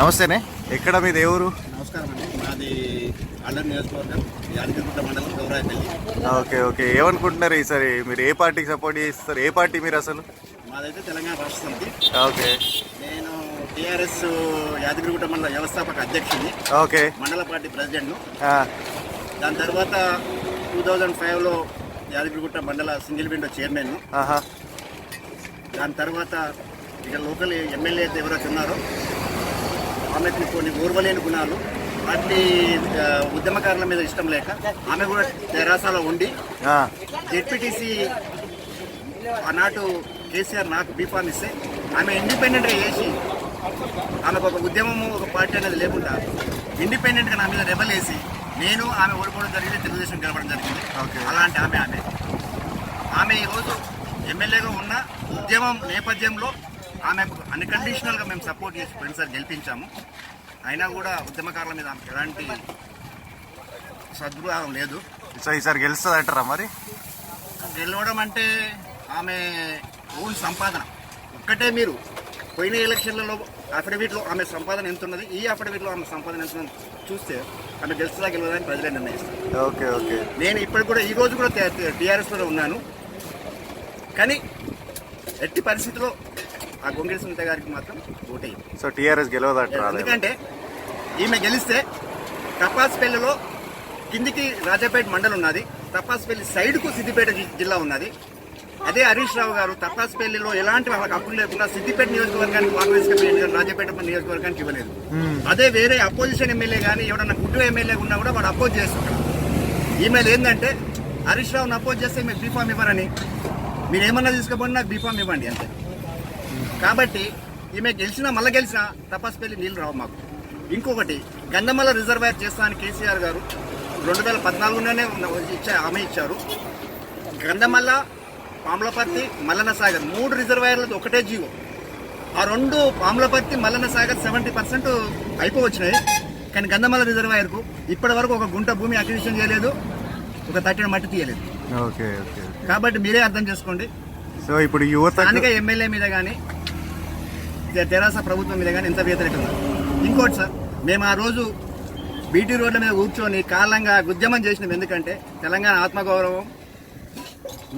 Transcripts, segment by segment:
నమస్తేనే. ఎక్కడ మీ దేవురు? నమస్కారం అండి మాది అల్లూరు నియోజకవర్గం యాదగిరిగుట్ట మండలం గౌరాయపల్లి. Okay okay. ఏమనుకుంటున్నారు ఈసారి? మీరు ఏ పార్టీకి సపోర్ట్ చేస్తారు? ఏ పార్టీ మీరు అసలు? మాదైతే తెలంగాణ రాష్ట్ర సమితి. ఓకే. నేను టీఆర్ఎస్ యాదగిరిగుట్ట మండల వ్యవస్థాపక అధ్యక్షుడిని. ఓకే. మండల పార్టీ ప్రెసిడెంట్ను. దాని తర్వాత టూ థౌజండ్ ఫైవ్లో యాదగిరిగుట్ట మండల సింగిల్ విండో చైర్మన్ ఆహా. దాని తర్వాత ఇక లోకల్ ఎమ్మెల్యే అయితే ఎవరైతే ఉన్నారో ఆమెకు కొన్ని ఓర్వలేని గుణాలు ఆ, ఉద్యమకారుల మీద ఇష్టం లేక ఆమె కూడా తెరాసాలో ఉండి జెడ్పీటీసీ ఆనాటు కేసీఆర్ నాకు బీఫామ్ ఇస్తే ఆమె ఇండిపెండెంట్గా చేసి ఆమెకు ఒక ఉద్యమము ఒక పార్టీ అనేది లేకుండా ఇండిపెండెంట్గా నా మీద రెబల్ వేసి నేను ఆమె ఓడిపోవడం జరిగింది తెలుగుదేశం గెలవడం జరిగింది. అలాంటి ఆమె ఆమె. ఆమె ఈరోజు ఎమ్మెల్యేగా ఉన్న ఉద్యమం నేపథ్యంలో ఆమెకు అన్కండిషనల్గా మేము సపోర్ట్ చేసి ఫ్రెండ్స్ గెలిపించాము అయినా కూడా ఉద్యమకారుల మీద ఆమెకు ఎలాంటి సద్భావం లేదు సో ఈసారి గెలుస్తుంది అంటారా మరి గెలవడం అంటే ఆమె ఓన్ సంపాదన ఒక్కటే మీరు పోయిన ఎలక్షన్లలో అఫిడవిట్లో ఆమె సంపాదన ఎంత ఉన్నది ఈ అఫిడవిట్లో ఆమె సంపాదన ఎంత చూస్తే ఆమె గెలుస్తుందా గెలవదని ప్రజలే నిర్ణయిస్తారు ఓకే ఓకే నేను ఇప్పుడు కూడా ఈ రోజు కూడా టీఆర్ఎస్లో ఉన్నాను కానీ ఎట్టి పరిస్థితిలో ఆ గొంగళి సునీత గారికి మాత్రం ఓటేయండి సో టీఆర్ఎస్ గెలవదు అంటారా ఎందుకంటే ఈమె గెలిస్తే తపాస్పల్లిలో కిందికి రాజాపేట మండలం ఉన్నది తపాస్పల్లి సైడ్కు సిద్దిపేట జిల్లా ఉన్నది. అదే హరీష్ రావు గారు తపాస్పల్లిలో ఎలాంటి వాళ్ళకి హక్కులు లేకుండా సిద్దిపేట నియోజకవర్గానికి కాంగ్రెస్ కమిటీ రాజాపేట నియోజకవర్గానికి ఇవ్వలేదు. అదే వేరే అపోజిషన్ ఎమ్మెల్యే కానీ ఎవడన్నా గుడ్డు ఎమ్మెల్యే ఉన్నా కూడా వాడు అపోజ్ చేస్తుంటాడు ఈమెయిల్ ఏంటంటే హరీష్ రావుని అపోజ్ చేస్తే మీకు బీఫామ్ ఇవ్వరని. మీరు ఏమన్నా తీసుకోబోండి నాకు బీఫామ్ ఇవ్వండి అంతే. కాబట్టి ఈమె గెలిచినా మళ్ళీ గెలిచినా తపస్పల్లి నీళ్ళు రావు మాకు. ఇంకొకటి గంధమల్ల రిజర్వాయర్ చేస్తానని కేసీఆర్ గారు రెండు వేల పద్నాలుగులోనే ఉన్న- ఇచ్చా హామీ ఇచ్చారు. గంధమల్ల పాములపర్తి మల్లన్న సాగర్ మూడు రిజర్వాయర్లది ఒకటే జీవో. ఆ రెండు పాములపర్తి మల్లన్న సాగర్ సెవెంటీ పర్సెంట్ అయిపోవచ్చినాయి. కానీ గంధమల్ల రిజర్వాయర్కు ఇప్పటి వరకు ఒక గుంట భూమి అక్విజిషన్ చేయలేదు ఒక తట్టిన మట్టి తీయలేదు. Okay okay. కాబట్టి మీరే అర్థం చేసుకోండి. సో ఇప్పుడు యువత స్థానిక ఎమ్మెల్యే మీద కానీ తెరాస ప్రభుత్వం మీద కానీ ఎంత వ్యతిరేకం ఉంది. ఇంకోటి సార్ మేము ఆ రోజు బీటీ రోడ్ల మీద కూర్చొని కాలంగా ఉద్యమం చేసినాం. ఎందుకంటే తెలంగాణ ఆత్మగౌరవం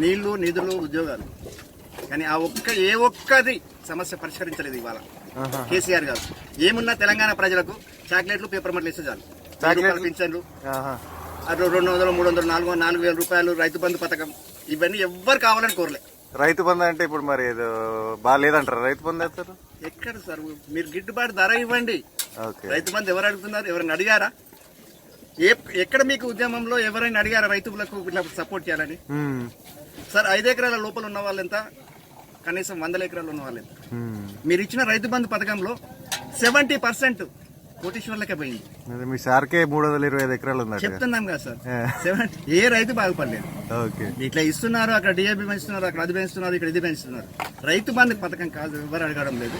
నీళ్ళు నిధులు ఉద్యోగాలు. కానీ ఆ ఒక్క ఏ ఒక్కది సమస్య పరిష్కరించలేదు ఇవాళ. కేసీఆర్ గారు. ఏమున్నా తెలంగాణ ప్రజలకు చాక్లెట్లు పేపర్ మట్లు ఇస్తే చాలు. చాక్లెట్లు? పింఛన్లు. అటు రెండు వందలు మూడు వందలు నాలుగు నాలుగు వేల రూపాయలు రైతు బంధు పథకం. ఇవన్నీ ఎవ్వరు కావాలని కోరలే. రైతు బంధు అంటే ఇప్పుడు మరి ఏదో బాగాలేదంటారా రైతు బంధు వేస్తారు ఎక్కడ సార్? మీరు గిట్టుబాటు ధర ఇవ్వండి. రైతు బంధు ఎవరు అడుగుతున్నారు? ఎవరైనా అడిగారా? ఏ ఎక్కడ మీకు ఉద్యమంలో ఎవరైనా అడిగారా రైతులకు ఇట్లా సపోర్ట్ చేయాలని. సార్ ఐదు ఎకరాల లోపల ఉన్న వాళ్ళు ఎంత? కనీసం వందల ఎకరాలు ఉన్న వాళ్ళు ఎంత? మ్మ్. మీరు ఇచ్చిన రైతు బంధు పథకంలో సెవెంటీ పర్సెంట్ కోటీశ్వర్లకే పోయింది. మీ సార్కే మూడు వందల ఇరవై ఐదు ఎకరాలు ఉందట. చెప్తున్నాం కదా సార్. సెవెన్ ఏ రైతు బాగుపడలేదు. ఓకే. ఇట్లా ఇస్తున్నారు అక్కడ డిఏబి పెంచుతున్నారు అక్కడ అది పెంచుతున్నారు ఇక్కడ ఇది పెంచుతున్నారు. రైతు బంధు పథకం కాదు ఎవరు అడగడం లేదు.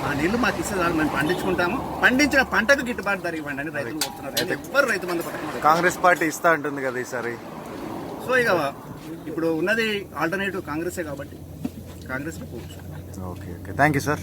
మా నీళ్ళు మాకు ఇస్తే చాలు మేము పండించుకుంటాము. పండించిన పంటకు గిట్టుబాటు ధర ఇవ్వండి అని రైతులు కోరుతున్నారు ఎవ్వరు రైతు బంధు పథకం. కాంగ్రెస్ పార్టీ ఇస్తా అంటుంది కదా ఈసారి. సో ఇక ఇప్పుడు ఉన్నది ఆల్టర్నేటివ్ కాంగ్రెసే కాబట్టి Congress okay okay. Thank you sir